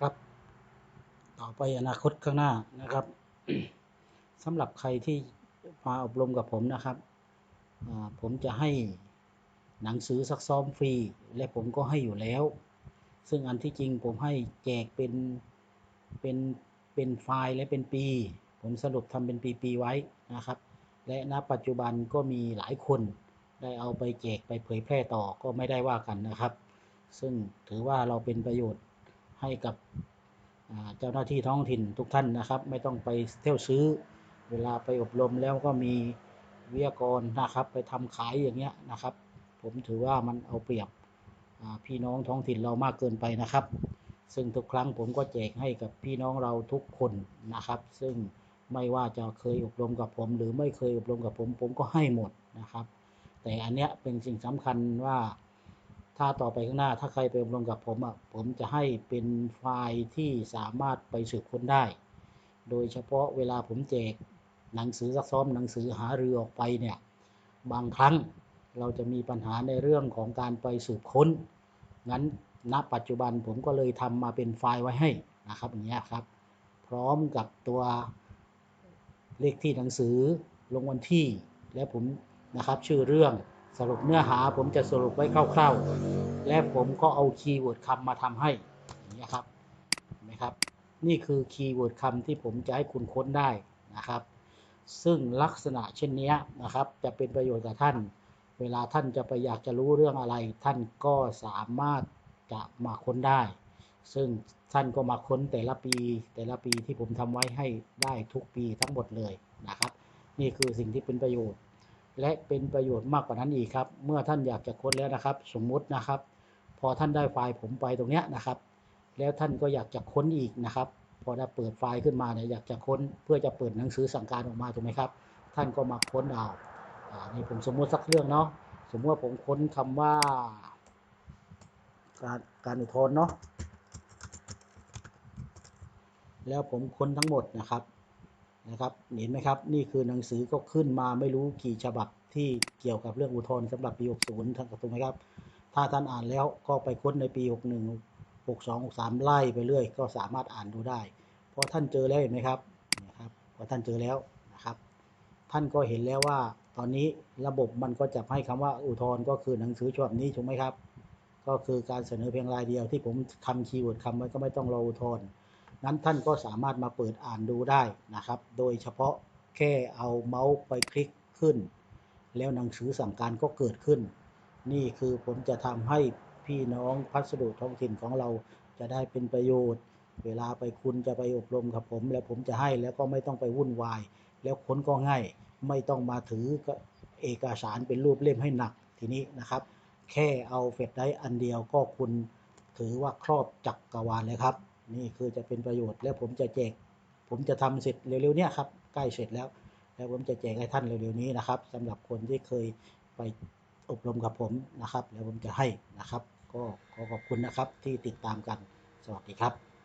ครับ ต่อไปอนาคตข้างหน้านะครับสำหรับใครที่มาอบรมกับผมนะครับผมจะให้หนังสือซักซ้อมฟรี และผมก็ให้อยู่แล้ว ซึ่งอันที่จริงผมให้แจกเป็นเป็นเป็นไฟล์และเป็นปี ผมสรุปทำเป็นปีๆไว้นะครับ และณปัจจุบันก็มีหลายคนได้เอาไปแจกไปเผยแพร่ต่อก็ไม่ได้ว่ากันนะครับ ซึ่งถือว่าเราเป็นประโยชน์ ให้กับเจ้าหน้าที่ท้องถิ่นทุกท่านนะครับ ไม่ต้องไปเที่ยวซื้อ เวลาไปอบรมแล้วก็มีวิทยากรนะครับ ไปทำขายอย่างเงี้ยนะครับ ผมถือว่ามันเอาเปรียบพี่น้องท้องถิ่นเรามากเกินไปนะครับ ซึ่งทุกครั้งผมก็แจกให้กับพี่น้องเราทุกคนนะครับ ซึ่งไม่ว่าจะเคยอบรมกับผม หรือไม่เคยอบรมกับผม ผมก็ให้หมดนะครับ แต่อันเนี้ยเป็นสิ่งสำคัญว่า ถ้าต่อไปข้างหน้าถ้าใครไปอบรมกับผมอะผมจะให้เป็นไฟล์ที่สามารถไปสืบค้นได้ โดยเฉพาะเวลาผมแจกหนังสือซักซ้อมหนังสือหาเรือออกไปเนี่ยบางครั้งเราจะมีปัญหาในเรื่องของการไปสืบค้น งั้นณปัจจุบันผมก็เลยทำมาเป็นไฟล์ไว้ให้นะครับอย่างเงี้ยครับ พร้อมกับตัวเลขที่หนังสือลงวันที่ และผมนะครับชื่อเรื่อง สรุปเนื้อหาผมจะสรุปไว้คร่าวๆ และผมก็เอาคีย์เวิร์ดคำมาทำให้อย่างเงี้ยครับเห็นไหมครับ นี่คือคีย์เวิร์ดคำที่ผมจะให้คุณค้นได้นะครับ ซึ่งลักษณะเช่นนี้นะครับ จะเป็นประโยชน์กับท่าน เวลาท่านจะไปอยากจะรู้เรื่องอะไร ท่านก็สามารถจะมาค้นได้ ซึ่งท่านก็มาค้นแต่ละปี แต่ละปีที่ผมทำไว้ให้ได้ทุกปีทั้งหมดเลยนะครับ นี่คือสิ่งที่เป็นประโยชน์ และเป็นประโยชน์มากกว่านั้นอีกครับ เมื่อท่านอยากจะค้นแล้วนะครับ สมมุตินะครับ พอท่านได้ไฟล์ผมไปตรงเนี้ยนะครับ แล้วท่านก็อยากจะค้นอีกนะครับ พอได้เปิดไฟล์ขึ้นมาเนี่ยอยากจะค้นเพื่อจะเปิดหนังสือสั่งการออกมาถูกไหมครับ ท่านก็มาค้นเอาอ่านี่ผมสมมุติสักเรื่องเนาะสมมติว่าผมค้นคำว่า การการอุทธรณ์เนาะแล้วผมค้นทั้งหมดนะครับ นะครับเห็นไหมครับนี่คือหนังสือก็ขึ้นมาไม่รู้กี่ฉบับที่เกี่ยวกับเรื่องอุทธรณ์สำหรับปี 60ท่านถูกไหมครับ ถ้าท่านอ่านแล้วก็ไปค้นในปี 61 62 63 ไล่ไปเรื่อย ก็สามารถอ่านดูได้ เพราะท่านเจอแล้วเห็นไหมครับนะครับพอท่านเจอแล้วนะครับ ท่านก็เห็นแล้วว่าตอนนี้ระบบมันก็จะให้คำว่าอุทธรณ์ก็คือหนังสือฉบับนี้ถูกไหมครับ ก็คือการเสนอเพียงรายเดียวที่ผมทำคีย์เวิร์ดคำไว้ก็ไม่ต้องรออุทธรณ์ นั้นท่านก็สามารถมาเปิดอ่านดูได้นะครับ โดยเฉพาะแค่เอาเมาส์ไปคลิกขึ้น แล้วหนังสือสั่งการก็เกิดขึ้น นี่คือผมจะทำให้พี่น้องพัสดุท้องถิ่นของเราจะได้เป็นประโยชน์ เวลาไปคุณจะไปอบรมกับผม แล้วผมจะให้แล้วก็ไม่ต้องไปวุ่นวาย แล้วค้นก็ง่าย ไม่ต้องมาถือเอกสารเป็นรูปเล่มให้หนักทีนี้นะครับ แค่เอาเฟซได้อันเดียวก็คุณถือว่าครอบจักรวาลเลยครับ นี่คือจะเป็นประโยชน์แล้วผมจะแจก ผมจะทำเสร็จเร็วๆเนี้ยครับใกล้เสร็จแล้ว แล้วผมจะแจกให้ท่านเร็วๆนี้นะครับสำหรับคนที่เคยไปอบรมกับผมนะครับ แล้วผมจะให้นะครับ ก็ขอขอบคุณนะครับที่ติดตามกันสวัสดีครับ